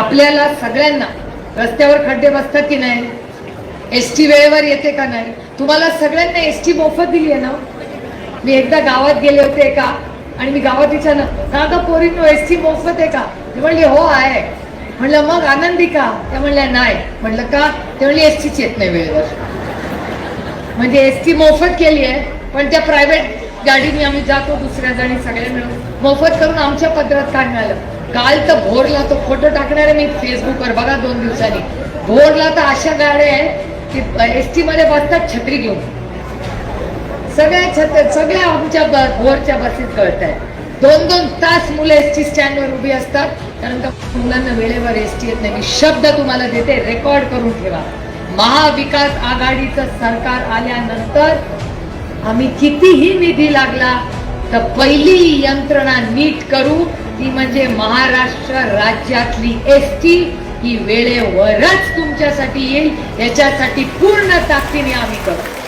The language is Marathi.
आपल्याला सगळ्यांना रस्त्यावर खड्डे बसतात की नाही? एस टी वेळेवर येते का नाही? तुम्हाला सगळ्यांना एस टी मोफत दिली आहे ना? मी एकदा गावात गेले होते का आणि मी गावात विचारलं का ग पोरींनो एस टी मोफत आहे का? ते म्हणले हो आहे. म्हणलं मग आनंदी का? त्या म्हणल्या नाही. म्हणलं का? ते म्हणले एस टीच येत नाही वेळेवर. म्हणजे एस टी मोफत केली आहे पण त्या प्रायव्हेट गाडीने आम्ही जातो दुसऱ्या जणी सगळे मिळून मोफत करून आमच्या पदरात काय मिळालं? काल तर भोरला तो फोटो टाकणार आहे मी फेसबुकवर बघा दोन दिवसांनी. भोरला तर अशा गाड्या आहेत की एस टी मध्ये बसतात छत्री घेऊन. सगळ्या छत सगळ्या आमच्या भोरच्या बसेस कळत आहेत दोन दोन तास मुलं एस टी स्टँडवर उभी असतात. कारण का मुलांना वेळेवर एस टी येत नाही. मी शब्द तुम्हाला देते रेकॉर्ड करून ठेवा. महाविकास आघाडीचं सरकार आल्यानंतर आम्ही कितीही निधी लागला तर पहिली यंत्रणा नीट करू ती म्हणजे महाराष्ट्र राज्यातली एस टी ही वेळेवरच तुमच्यासाठी येईल. याच्यासाठी पूर्ण ताकदीने आम्ही करू